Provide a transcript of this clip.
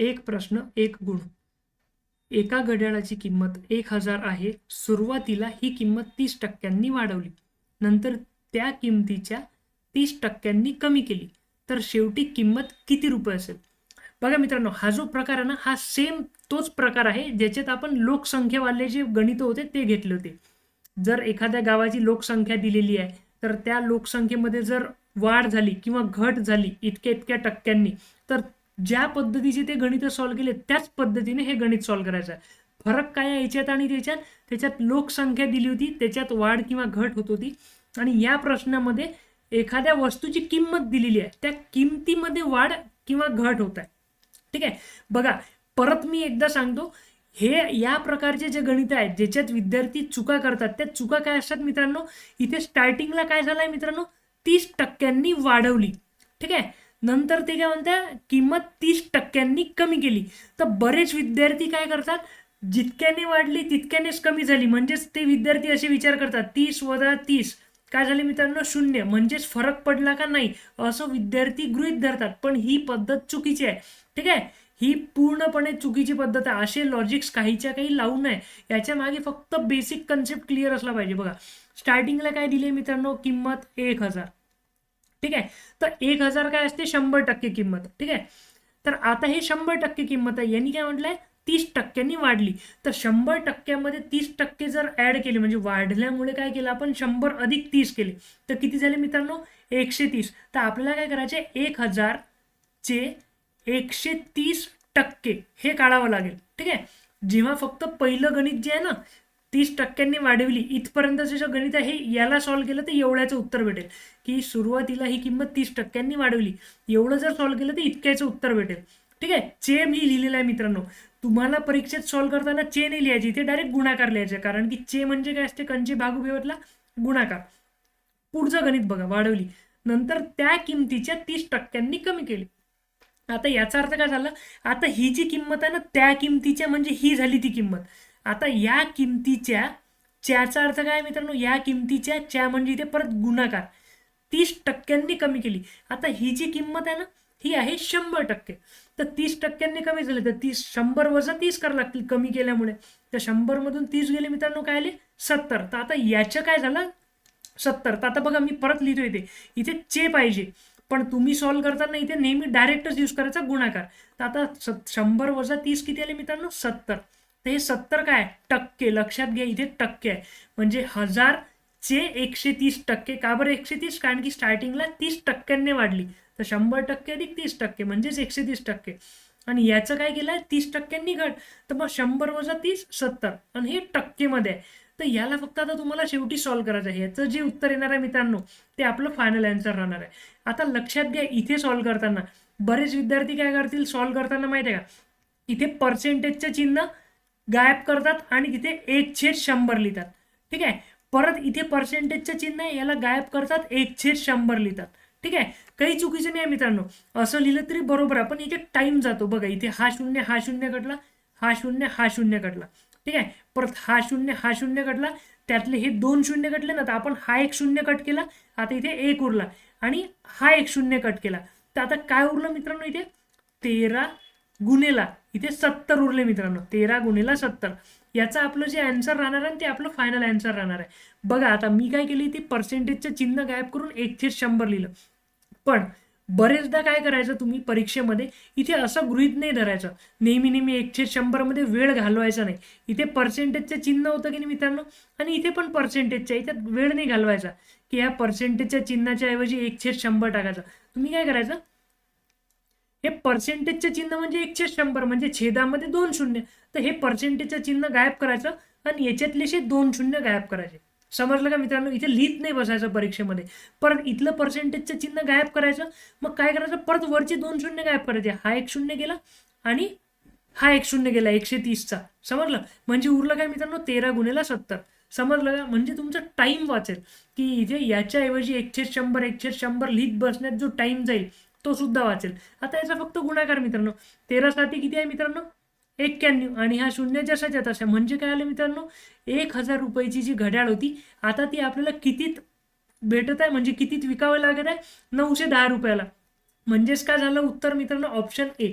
एक प्रश्न एक गुण. एका घड्याळाची किंमत एक हजार आहे. सुरुवातीला ही किंमत तीस टक्क्यांनी वाढवली. नंतर त्या किंमतीच्या तीस टक्क्यांनी कमी केली. तर शेवटी किंमत किती रुपये असेल? बघा मित्रांनो हा जो प्रकार आहे ना हा सेम तोच प्रकार आहे ज्याच्यात आपण लोकसंख्येवाले जे गणित होते ते घेतले होते. जर एखाद्या गावाची लोकसंख्या दिलेली आहे तर त्या लोकसंख्येमध्ये जर वाढ झाली किंवा घट झाली इतक्या इतक्या टक्क्यांनी तर ज्या पद्धतीचे ते गणित सॉल्व्ह केले त्याच पद्धतीने हे गणित सॉल्व्ह करायचं. आहे फरक काय आहे याच्यात आणि त्याच्यात? त्याच्यात लोकसंख्या दिली होती त्याच्यात वाढ किंवा घट होत होती. आणि या प्रश्नामध्ये एखाद्या वस्तूची किंमत दिलेली आहे त्या किमतीमध्ये वाढ किंवा घट होत आहे. ठीक आहे? बघा परत मी एकदा सांगतो हे या प्रकारचे जे गणित आहेत ज्याच्यात विद्यार्थी चुका करतात त्या चुका काय असतात मित्रांनो? इथे स्टार्टिंगला काय झालंय मित्रांनो? तीस टक्क्यांनी वाढवली. ठीक आहे? नंतर ते काय म्हणतात किंमत तीस टक्क्यांनी कमी केली. तर बरेच विद्यार्थी काय करतात जितक्याने वाढली तितक्यानेच कमी झाली. म्हणजेच ते विद्यार्थी असे विचार करतात तीस वजा तीस काय झाले मित्रांनो? शून्य. म्हणजेच फरक पडला का नाही? असं विद्यार्थी गृहित धरतात. पण ही पद्धत चुकीची आहे. ठीक आहे? ही पूर्णपणे चुकीची पद्धत आहे. असे लॉजिक्स काहीच्या काही लावू नये. याच्या मागे फक्त बेसिक कन्सेप्ट क्लिअर असला पाहिजे. बघा स्टार्टिंगला काय दिले मित्रांनो? किंमत एक हजार. ठीक आहे? तर एक हजार काय असते? शंभर टक्के किंमत. ठीक आहे? तर आता हे शंभर टक्के किंमत आहे. यांनी काय म्हटलंय? तीस टक्क्यांनी वाढली. तर शंभर टक्क्यामध्ये तीस टक्के जर ऍड केले म्हणजे वाढल्यामुळे काय केलं आपण? शंभर अधिक तीस केले. तर किती झाले मित्रांनो? एकशे तीस. तर आपल्याला काय करायचे? एक हजार चे एकशे तीस टक्के हे काढावं लागेल. ठीक आहे? जेव्हा फक्त पहिलं गणित जे आहे ना तीस टक्क्यांनी वाढवली. इथपर्यंतचं जे गणित आहे हे याला सॉल्व्ह केलं तर एवढ्याचं उत्तर भेटेल. की सुरुवातीला ही किंमत तीस टक्क्यांनी वाढवली. एवढं जर सॉल्व्ह केलं तर इतक्याचं उत्तर भेटेल. ठीक आहे? चे मी लिहिलेलं आहे मित्रांनो. तुम्हाला परीक्षेत सॉल्व्ह करताना चे नाही लिहायची. इथे डायरेक्ट गुणाकार लिहायचे. कारण की चे म्हणजे काय असते? कंचे भाग व्यवतला गुणाकार. पुढचं गणित बघा वाढवली. नंतर त्या किमतीच्या तीस टक्क्यांनी कमी केली. आता याचा अर्थ काय झाला? आता ही जी किंमत आहे ना त्या किमतीच्या म्हणजे ही झाली ती किंमत. आता या किमतीच्या च्याचा अर्थ काय मित्रांनो? या किमतीच्या च्या म्हणजे इथे परत गुणाकार. तीस टक्क्यांनी कमी केली. आता ही जी किंमत आहे ना ही आहे शंभर टक्के. तर तीस टक्क्यांनी कमी झाले तर तीस शंभर वजा तीस करावं लागतील कमी केल्यामुळे. तर शंभर मधून तीस गेले मित्रांनो काय आले? सत्तर. तर आता याचं काय झालं? सत्तर. तर आता बघा मी परत लिहितो इथे. इथे चे पाहिजे. पण तुम्ही सॉल्व्ह करताना इथे नेहमी डायरेक्टच यूज करायचा गुणाकार. तर आता स- शंभर वजा तीस किती आले मित्रांनो? सत्तर. ते हे सत्तर काय? टक्के. लक्षात घ्या इथे टक्के आहे. म्हणजे हजार चे एकशे तीस टक्के. का बरं एकशे तीस? कारण की स्टार्टिंगला तीस टक्क्यांनी वाढली. तर शंभर टक्के अधिक तीस टक्के. म्हणजेच एकशे तीस टक्के. आणि याचं काय केलं आहे तीस टक्क्यांनी घट. तर मग शंभर वजा तीस सत्तर. आणि हे टक्केमध्ये आहे. तर याला फक्त आता तुम्हाला शेवटी सॉल्व्ह करायचं आहे. याचं जे उत्तर येणार आहे मित्रांनो ते आपलं फायनल आन्सर राहणार आहे. आता लक्षात घ्या इथे सॉल्व्ह करताना. बरेच विद्यार्थी काय करतील? सॉल्व्ह करताना माहिती आहे का? इथे पर्सेंटेजचं चिन्ह गायब करतात आणि तिथे एक छेद शंभर लिहितात. ठीक आहे? परत इथे पर्सेंटेजचं चिन्ह आहे याला गायब करतात एक छेद शंभर लिहितात. ठीक आहे? काही चुकीचं नाही आहे मित्रांनो. असं लिहिलं तरी बरोबर आहे पण इथे टाइम जातो. बघा इथे हा शून्य हा शून्य कटला हा शून्य हा शून्य कटला ठीक आहे? परत हा शून्य हा शून्य कटला त्यातले हे दोन शून्य कटले ना तर आपण हा एक शून्य कट केला आता इथे एक उरला. आणि हा एक शून्य कट केला. तर आता काय उरलं मित्रांनो इथे? तेरा गुन्हेला. इथे सत्तर उरले मित्रांनो. तेरा गुन्हेला सत्तर. याचं आपलं जे अँसर राहणार आहे ते आपलं फायनल अँसर राहणार आहे. बघा आता मी काय केली ती पर्सेंटेजचं चिन्ह गायब करून एकशे शंभर लिहिलं. पण बरेचदा काय करायचं तुम्ही परीक्षेमध्ये? इथे असं गृहित नाही धरायचं. नेहमी नेहमी एकशे शंभरमध्ये वेळ घालवायचा नाही. इथे पर्सेंटेजचं चिन्ह होतं की नाही मित्रांनो? आणि इथे पण पर्सेंटेजच्या इथे वेळ नाही घालवायचा. की या पर्सेंटेजच्या चिन्हाच्या ऐवजी एकशे शंभर टाकायचं. तुम्ही काय करायचं? हे पर्सेंटेजचे चिन्ह म्हणजे एकशे शंभर म्हणजे छेदामध्ये दोन शून्य. तर हे पर्सेंटेजचं चिन्ह गायब करायचं आणि याच्यातलेशे दोन शून्य गायब करायचे. समजलं का मित्रांनो? इथे लिहित नाही बसायचं परीक्षेमध्ये. परत इथलं पर्सेंटेजचं चिन्ह गायब करायचं मग काय करायचं? परत वरचे दोन शून्य गायब करायचे. हा एक शून्य गेला आणि हा एक शून्य गेला एकशे तीसचा. समजलं? म्हणजे उरलं काय मित्रांनो? तेरा गुन्हेला सत्तर. समजलं का? म्हणजे तुमचा टाइम वाचेल. की इथे याच्याऐवजी एकशे शंभर एकशे शंभर लिहित बसण्यात जो टाइम जाईल तो सुद्धा वाचेल. आता याचा फक्त गुणाकार मित्रांनो. तेरा साठी किती आहे मित्रांनो? एक्क्याण्णव. आणि हा शून्य जसाच्या तशा. म्हणजे काय आलं मित्रांनो? एक हजार रुपयाची जी घड्याळ होती आता ती आपल्याला कितीत भेटत आहे? म्हणजे कितीत विकावं लागत आहे? नऊशे दहा रुपयाला. म्हणजेच काय झालं? उत्तर मित्रांनो ऑप्शन ए